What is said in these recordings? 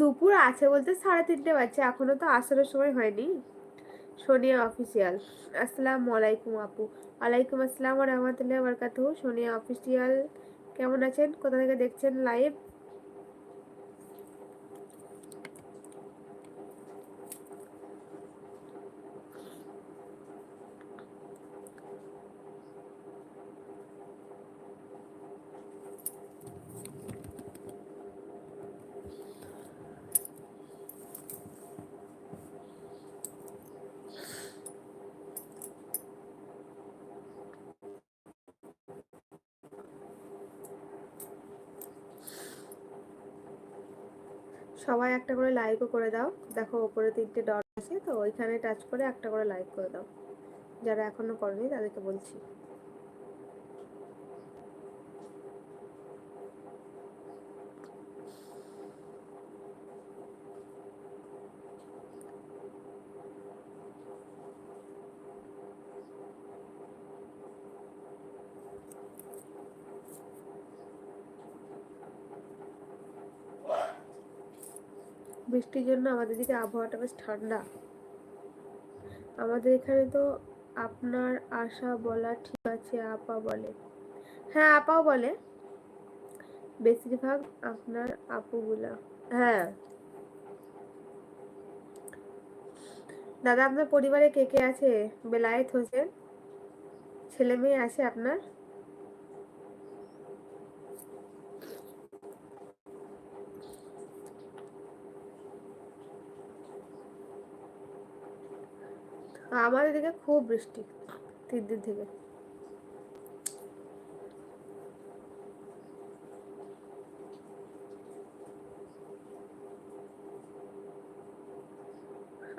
দুপুর আছে বলতে সাড়ে তিনটে বাজছে, এখনও তো আসার সময় হয়নি। সোনিয়া অফিসিয়াল আসসালামু আলাইকুম আপু। আলাইকুম আসসালাম রহমতুল্লাহ বরকাতু সোনিয়া অফিসিয়াল কেমন আছেন? কোথা থেকে দেখছেন? লাইভ সবাই একটা করে লাইকও করে দাও। দেখো ওপরে তিনটে ডট আছে, তো ওইখানে টাচ করে একটা করে লাইক করে দাও। যারা এখনও করেনি তাদেরকে বলছি। বৃষ্টির জন্য আমাদের দিকে আবহাওয়াটা বেশ ঠান্ডা। আমাদের এখানে তো আপনার আশা বলা ঠিক আছে, আপা বলে। হ্যাঁ আপাও বলে। বেশিরভাগ আপনার আপুগুলা। হ্যাঁ। দাদা, আপনার পরিবারে কে কে আছে? বেলায়েত হোসেন? ছেলে মেয়ে আছে আপনার? আমাদের দিকে খুব বৃষ্টি, তিন দিন থেকে।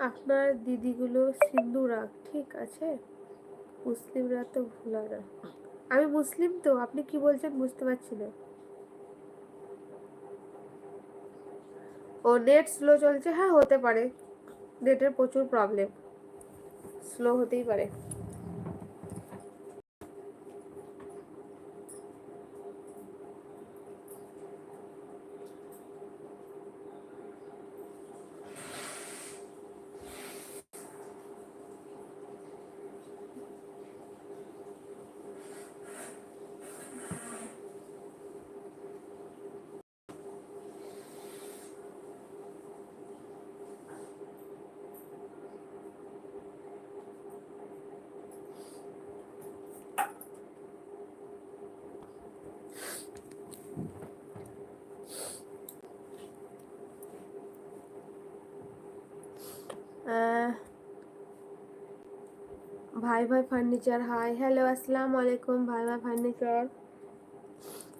আপনার দিদিগুলো সিন্ধুরা, ঠিক আছে? মুসলিমরা তো ভুলা না আমি মুসলিম তো, আপনি কি বলছেন বুঝতে পারছি না। ও নেট স্লো চলছে হ্যাঁ হতে পারে। নেটের প্রচুর প্রবলেম স্লো হতেই পারে। ভাই ভাই ফার্নিচার হাই হ্যালো আসসালামু আলাইকুম ভাই ভাই ফার্নিচার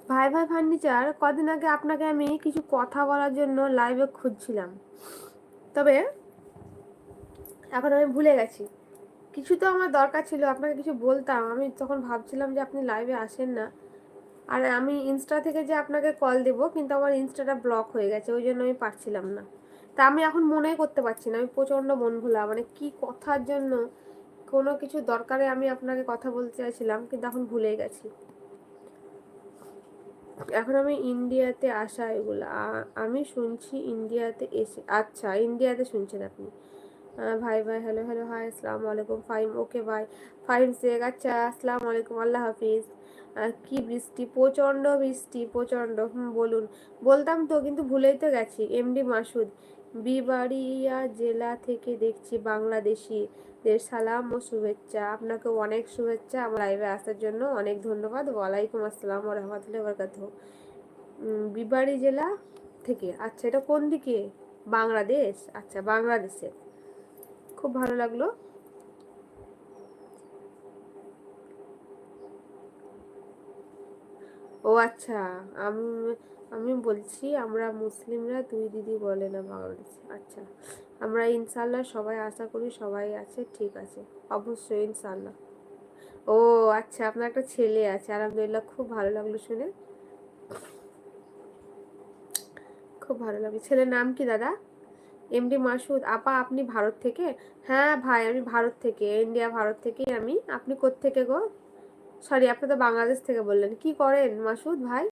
ভাই ভাই ফার্নিচার কদিন আগে আপনাকে আমি কিছু কথা বলার জন্য লাইভে খুঁজছিলাম। তবে এখন আমি ভুলে গেছি। কিছু তো আমার দরকার ছিল, আপনাকে কিছু বলতাম। আমি তখন ভাবছিলাম যে আপনি লাইভে আসেন না। আর আমি ইনস্টা থেকে যে আপনাকে কল দেব, কিন্তু আমার ইনস্টাটা ব্লক হয়ে গেছে, ওই জন্য আমি পারছিলাম না। তা আমি এখন মনেই করতে পারছি না, আমি প্রচণ্ড মন ভোলা মানে কি কথার জন্য কোনো কিছু দরকারে আমি আপনাকে কথা বলতে চাইছিলাম, কিন্তু এখন ভুলে গেছি। এখন আমি ইন্ডিয়াতে আসা এগুলো আমি শুনছি ইন্ডিয়াতে এসে আচ্ছা ইন্ডিয়াতে শুনছেন আপনি। ভাই ভাই হ্যালো হ্যালো হাই আসসালামু আলাইকুম ফাইম ওকে ভাই ফাইম শেখ আচ্ছা আসসালামু আলাইকুম, আল্লাহ হাফিজ। কি বৃষ্টি, প্রচণ্ড বৃষ্টি, প্রচণ্ড বলুন। বলতাম তো, কিন্তু ভুলেই তো গেছি এমডি মাসুদ। বিবাড়িয়া জেলা থেকে দেখছি বাংলাদেশি দের সালাম ও শুভেচ্ছা। আপনাকে অনেক শুভেচ্ছা আমার লাইভে আসার জন্য। অনেক ধন্যবাদ। ওয়ালাইকুম আসসালাম রহমতুল্লাহ বরকাত বিবাড়ি জেলা থেকে আচ্ছা এটা কোন দিকে? বাংলাদেশ? আচ্ছা বাংলাদেশে। খুব ভালো লাগল। ও আচ্ছা আমি আমি বলছি আমরা মুসলিমরা দুই দিদি বলে না বাংলাদেশে। আচ্ছা আমরা ইনশাল্লাহ সবাই আশা করি সবাই আছে, ঠিক আছে, অবশ্যই ইনশাল্লাহ ও আচ্ছা আপনার একটা ছেলে আছে, আলহামদুলিল্লাহ খুব ভালো লাগল শুনে। খুব ভালো লাগল। ছেলের নাম কি দাদা? এমডি মাসুদ আপা, আপনি ভারত থেকে? হ্যাঁ ভাই, আমি ভারত থেকে ইন্ডিয়া ভারত থেকেই আমি। আপনি থেকে গো? সরি আপনি তো বাংলাদেশ থেকে বললেন। কি করেন মাসুদ ভাই?